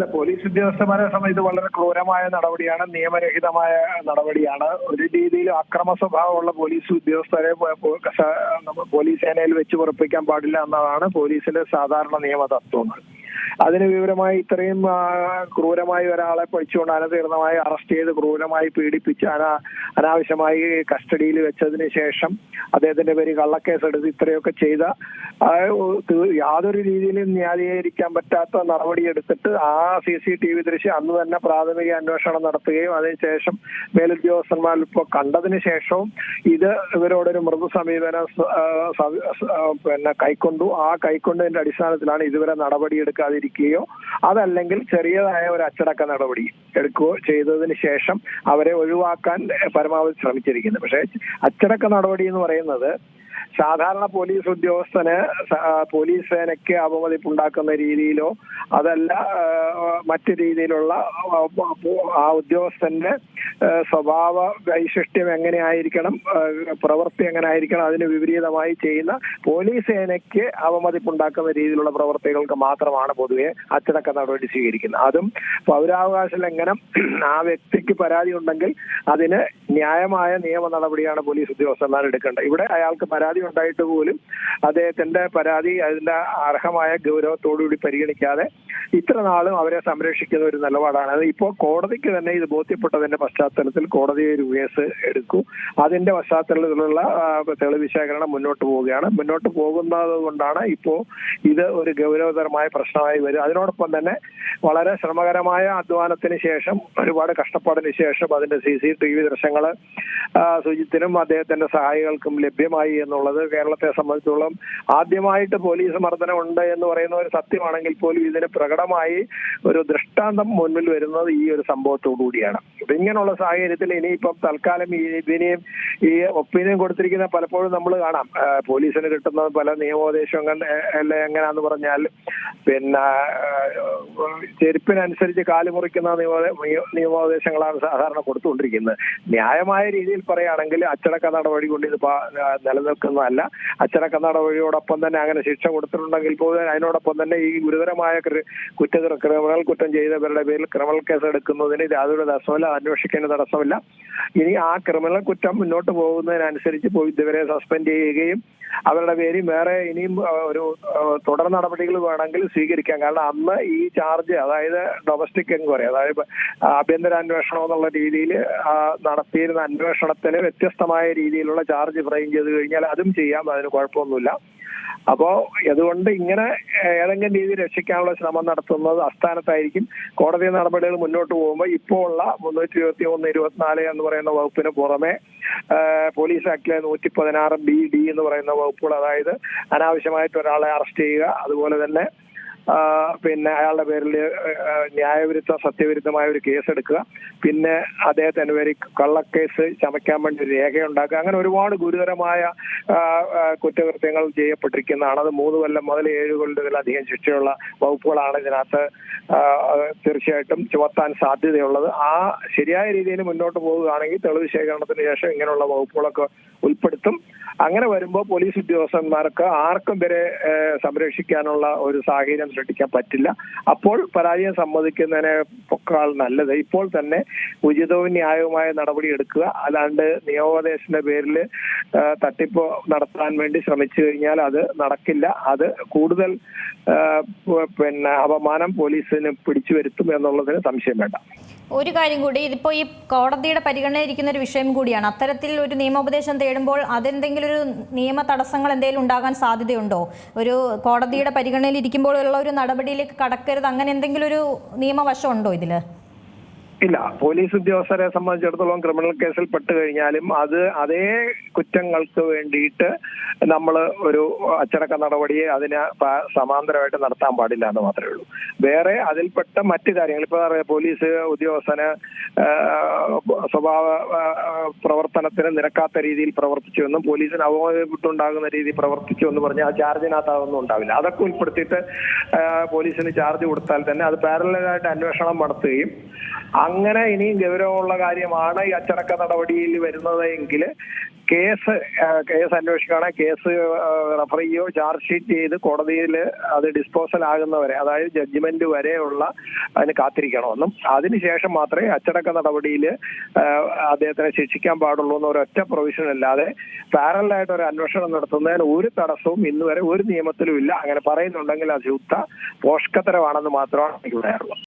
അല്ല പോലീസ് ഉദ്യോഗസ്ഥന്മാരെ സംബന്ധിച്ച് വളരെ ക്രൂരമായ നടപടിയാണ് നിയമരഹിതമായ നടപടിയാണ്. ഒരു രീതിയിലും അക്രമ സ്വഭാവമുള്ള പോലീസ് ഉദ്യോഗസ്ഥരെ പോലീസ് സേനയിൽ വെച്ച് ഉറപ്പിക്കാൻ പാടില്ല എന്നതാണ് പോലീസിലെ സാധാരണ നിയമ തത്വങ്ങൾ അതിന് വിവരമായി ഇത്രയും ക്രൂരമായി ഒരാളെ പഠിച്ചുകൊണ്ട് അനധീർണമായി അറസ്റ്റ് ചെയ്ത് ക്രൂരമായി പീഡിപ്പിച്ച് അനാ അനാവശ്യമായി കസ്റ്റഡിയിൽ വെച്ചതിന് ശേഷം അദ്ദേഹത്തിന്റെ പേര് കള്ളക്കേസ് എടുത്ത് ഇത്രയൊക്കെ ചെയ്ത യാതൊരു രീതിയിലും ന്യായീകരിക്കാൻ പറ്റാത്ത നടപടി എടുത്തിട്ട് ആ സി സി ടി വി ദൃശ്യം അന്ന് തന്നെ പ്രാഥമിക അന്വേഷണം നടത്തുകയും അതിനുശേഷം മേലുദ്യോഗസ്ഥന്മാർ ഇപ്പോൾ കണ്ടതിന് ശേഷവും ഇത് ഇവരോടൊരു മൃദു സമീപനം പിന്നെ കൈക്കൊണ്ടു. ആ കൈക്കൊണ്ടതിന്റെ അടിസ്ഥാനത്തിലാണ് ഇതുവരെ നടപടി എടുക്കാതിരിക്കുകയോ അതല്ലെങ്കിൽ ചെറിയതായ ഒരു അച്ചടക്ക നടപടി എടുക്കുകയോ ചെയ്തതിന് ശേഷം അവരെ ഒഴിവാക്കാൻ പരമാവധി ശ്രമിച്ചിരിക്കുന്നു. പക്ഷേ അച്ചടക്ക നടപടി എന്ന് പറയുന്നത് സാധാരണ പോലീസ് ഉദ്യോഗസ്ഥന് പോലീസ് സേനയ്ക്ക് അപമതിപ്പുണ്ടാക്കുന്ന രീതിയിലോ അതല്ല മറ്റു രീതിയിലുള്ള ആ, ഉദ്യോഗസ്ഥന്റെ സ്വഭാവ വൈശിഷ്ട്യം എങ്ങനെയായിരിക്കണം പ്രവൃത്തി എങ്ങനെ ആയിരിക്കണം അതിന് വിപരീതമായി ചെയ്യുന്ന പോലീസ് സേനയ്ക്ക് അപമതിപ്പുണ്ടാക്കുന്ന രീതിയിലുള്ള പ്രവൃത്തികൾക്ക് മാത്രമാണ് പൊതുവെ അച്ചടക്ക നടപടി സ്വീകരിക്കുന്നത്. അതും പൗരാവകാശ ലംഘനം ആ വ്യക്തിക്ക് പരാതി ഉണ്ടെങ്കിൽ അതിന് ന്യായമായ നിയമ നടപടിയാണ് പോലീസ് ഉദ്യോഗസ്ഥന്മാർ എടുക്കേണ്ടത്. ഇവിടെ അയാൾക്ക് പരാതി ഉണ്ടായിട്ട് പോലും അദ്ദേഹത്തിന്റെ പരാതി അതിന്റെ അർഹമായ ഗൗരവത്തോടുകൂടി പരിഗണിക്കാതെ ഇത്ര നാളും അവരെ സംരക്ഷിക്കുന്ന ഒരു നിലപാടാണ്. അത് ഇപ്പോൾ കോടതിക്ക് തന്നെ ഇത് ബോധ്യപ്പെട്ടതിന്റെ പശ്ചാത്തലത്തിൽ കോടതി ഒരു കേസ് എടുക്കൂ. അതിന്റെ പശ്ചാത്തലത്തിലുള്ള തെളിവിശേഖരണം തെളിവ് ശേഖരണം മുന്നോട്ട് പോവുകയാണ്. മുന്നോട്ട് പോകുന്നത് കൊണ്ടാണ് ഇപ്പോ ഇത് ഒരു ഗൗരവതരമായ പ്രശ്നമായി വരും അതിനോടൊപ്പം തന്നെ വളരെ ശ്രമകരമായ അധ്വാനത്തിന് ശേഷം ഒരുപാട് കഷ്ടപ്പാടിന് ശേഷം അതിന്റെ സി സി ടി വി ദൃശ്യങ്ങൾ സുജിത്തിനും അദ്ദേഹത്തിന്റെ സഹായികൾക്കും ലഭ്യമായി എന്നുള്ളത് കേരളത്തെ സംബന്ധിച്ചോളം ആദ്യമായിട്ട് പോലീസ് മർദ്ദനം ഉണ്ട് എന്ന് പറയുന്ന ഒരു സത്യമാണെങ്കിൽ പോലും ഇതിന് പ്രകടമായി ഒരു ദൃഷ്ടാന്തം മുന്നിൽ വരുന്നത് ഈ ഒരു സംഭവത്തോടു കൂടിയാണ്. അപ്പൊ ഇങ്ങനെയുള്ള സാഹചര്യത്തിൽ ഇനിയിപ്പം തൽക്കാലം ഈ ഇതിനെയും ഈ ഒപ്പീനിയൻ കൊടുത്തിരിക്കുന്ന പലപ്പോഴും നമ്മൾ കാണാം. പോലീസിന് കിട്ടുന്ന പല നിയമോപദേശങ്ങൾ എങ്ങനെയാന്ന് പറഞ്ഞാൽ പിന്നെ ചെരുപ്പിനനുസരിച്ച് കാൽ മുറിക്കുന്ന നിയമ നിയമോപദേശങ്ങളാണ് സാധാരണ കൊടുത്തുകൊണ്ടിരിക്കുന്നത്. ന്യായമായ രീതിയിൽ പറയുകയാണെങ്കിൽ അച്ചടക്ക നടപടി കൊണ്ട് ഇത് നിലനിൽക്കുന്നതല്ല. അച്ചടക്ക നടപടിയോടൊപ്പം തന്നെ അങ്ങനെ ശിക്ഷ കൊടുത്തിട്ടുണ്ടെങ്കിൽ പോലും അതിനോടൊപ്പം തന്നെ ഈ ഗുരുതരമായ കുറ്റ ക്രിമിനൽ കുറ്റം ചെയ്തവരുടെ പേരിൽ ക്രിമിനൽ കേസ് എടുക്കുന്നതിന് യാതൊരു തടസ്സമില്ല അന്വേഷിക്കേണ്ട തടസ്സമില്ല ഇനി ആ ക്രിമിനൽ കുറ്റം മുന്നോട്ട് പോകുന്നതിനനുസരിച്ച് പോയി ഇതുവരെ സസ്പെൻഡ് ചെയ്യുകയും അവരുടെ പേരിൽ വേറെ ഇനിയും ഒരു തുടർ നടപടികൾ വേണമെങ്കിൽ സ്വീകരിക്കാം. കാരണം അന്ന് ഈ ചാർജ് അതായത് ഡൊമസ്റ്റിക് എൻക്വയറി അതായത് ആഭ്യന്തര അന്വേഷണം എന്നുള്ള രീതിയിൽ നടത്തിയിരുന്ന അന്വേഷണത്തിന് വ്യത്യസ്തമായ രീതിയിലുള്ള ചാർജ് ഫ്രെയിം ചെയ്ത് കഴിഞ്ഞാൽ അതും ചെയ്യാം. അതിന് കുഴപ്പമൊന്നുമില്ല. അപ്പോ അതുകൊണ്ട് ഇങ്ങനെ ഏതെങ്കിലും രീതിയിൽ രക്ഷിക്കാനുള്ള ശ്രമം നടത്തുന്നത് അസ്ഥാനത്തായിരിക്കും. കോടതി നടപടികൾ മുന്നോട്ട് പോകുമ്പോൾ ഇപ്പോ ഉള്ള മുന്നൂറ്റി ഇരുപത്തി ഒന്ന് ഇരുപത്തിനാല് എന്ന് പറയുന്ന വകുപ്പിന് പുറമെ പോലീസ് ആക്ടിലെ നൂറ്റി പതിനാറ് ബി ഡി എന്ന് പറയുന്ന വകുപ്പുകൾ അതായത് അനാവശ്യമായിട്ട് ഒരാളെ അറസ്റ്റ് ചെയ്യുക. അതുപോലെ തന്നെ പിന്നെ അയാളുടെ പേരിൽ ന്യായവിരുദ്ധ സത്യവിരുദ്ധമായ ഒരു കേസ് എടുക്കുക പിന്നെ അദ്ദേഹത്തിന് പേരിൽ കള്ളക്കേസ് ചമയ്ക്കാൻ വേണ്ടി ഒരു രേഖ ഉണ്ടാക്കുക അങ്ങനെ ഒരുപാട് ഗുരുതരമായ കുറ്റകൃത്യങ്ങൾ ചെയ്യപ്പെട്ടിരിക്കുന്നതാണ്. അത് മൂന്ന് കൊല്ലം മുതൽ ഏഴ് കൊല്ലത്തിലധികം ശിക്ഷയുള്ള വകുപ്പുകളാണ് ഇതിനകത്ത് തീർച്ചയായിട്ടും ചുമത്താൻ സാധ്യതയുള്ളത്. ആ ശരിയായ രീതിയിൽ മുന്നോട്ട് പോവുകയാണെങ്കിൽ തെളിവ് ശേഖരണത്തിന് ശേഷം ഇങ്ങനെയുള്ള വകുപ്പുകളൊക്കെ ഉൾപ്പെടുത്തും. അങ്ങനെ വരുമ്പോൾ പോലീസ് ഉദ്യോഗസ്ഥന്മാർക്ക് ആർക്കും വരെ സംരക്ഷിക്കാനുള്ള ഒരു സാഹചര്യം സൃഷ്ടിക്കാൻ പറ്റില്ല. അപ്പോൾ പരാജയം സമ്മതിക്കുന്നതിനെ പൊക്കാൾ നല്ലത്. ഇപ്പോൾ തന്നെ ഉചിതവും ന്യായവുമായ നടപടി എടുക്കുക. അല്ലാണ്ട് നിയമോപദേശത്തിന്റെ പേരിൽ തട്ടിപ്പ് നടത്താൻ വേണ്ടി ശ്രമിച്ചു കഴിഞ്ഞാൽ അത് നടക്കില്ല. അത് കൂടുതൽ പിന്നെ അപമാനം പോലീസിന് പിടിച്ചു വരുത്തും എന്നുള്ളതിന് സംശയം വേണ്ട. ഒരു കാര്യം കൂടി ഇതിപ്പോൾ ഈ കോടതിയുടെ പരിഗണനയിരിക്കുന്ന ഒരു വിഷയം കൂടിയാണ്. അത്തരത്തിൽ ഒരു നിയമോപദേശം തേടുമ്പോൾ അതെന്തെങ്കിലും ഒരു നിയമ തടസ്സങ്ങൾ എന്തെങ്കിലും ഉണ്ടാകാൻ സാധ്യതയുണ്ടോ? ഒരു കോടതിയുടെ പരിഗണനയിൽ ഇരിക്കുമ്പോഴുള്ള ഒരു നടപടിയിലേക്ക് കടക്കരുത് അങ്ങനെ എന്തെങ്കിലും ഒരു നിയമവശം ഉണ്ടോ ഇതിൽ ഇല്ല പോലീസ് ഉദ്യോഗസ്ഥരെ സംബന്ധിച്ചിടത്തോളം ക്രിമിനൽ കേസിൽ പെട്ട് കഴിഞ്ഞാലും അത് അതേ കുറ്റങ്ങൾക്ക് വേണ്ടിയിട്ട് നമ്മൾ ഒരു അച്ചടക്ക നടപടിയെ അതിന് സമാന്തരമായിട്ട് നടത്താൻ പാടില്ല എന്ന് മാത്രമേ ഉള്ളൂ. വേറെ അതിൽപ്പെട്ട മറ്റു കാര്യങ്ങൾ ഇപ്പൊ പറയാം പോലീസ് ഉദ്യോഗസ്ഥന് സ്വഭാവ പ്രവർത്തനത്തിന് നിരക്കാത്ത രീതിയിൽ പ്രവർത്തിച്ചു എന്നും പോലീസിന് അവബോധപ്പെട്ടുണ്ടാകുന്ന രീതിയിൽ പ്രവർത്തിച്ചു എന്ന് പറഞ്ഞാൽ ആ ചാർജിനകത്താതൊന്നും ഉണ്ടാവില്ല. അതൊക്കെ ഉൾപ്പെടുത്തിയിട്ട് പോലീസിന് ചാർജ് കൊടുത്താൽ തന്നെ അത് പാരലായിട്ട് അന്വേഷണം നടത്തുകയും അങ്ങനെ ഇനിയും ഗൗരവമുള്ള കാര്യമാണ് ഈ അച്ചടക്ക നടപടിയിൽ വരുന്നത് എങ്കിൽ കേസ് കേസ് അന്വേഷിക്കുകയാണെങ്കിൽ കേസ് റഫർ ചെയ്യോ ചാർജ് ഷീറ്റ് ചെയ്ത് കോടതിയിൽ അത് ഡിസ്പോസൽ ആകുന്നവരെ അതായത് ജഡ്ജ്മെന്റ് വരെയുള്ള അതിന് കാത്തിരിക്കണമെന്നും അതിനുശേഷം മാത്രമേ അച്ചടക്ക നടപടിയിൽ അദ്ദേഹത്തിനെ ശിക്ഷിക്കാൻ പാടുള്ളൂ എന്നൊരു ഒറ്റ പ്രൊവിഷൻ അല്ലാതെ പാരലായിട്ട് ഒരു അന്വേഷണം നടത്തുന്നതിന് ഒരു തടസ്സവും ഇന്നുവരെ ഒരു നിയമത്തിലും ഇല്ല. അങ്ങനെ പറയുന്നുണ്ടെങ്കിൽ അത് ശുദ്ധ പോഷ്കത്തരമാണെന്ന് മാത്രമാണ് എനിക്ക് പറയാറുള്ളത്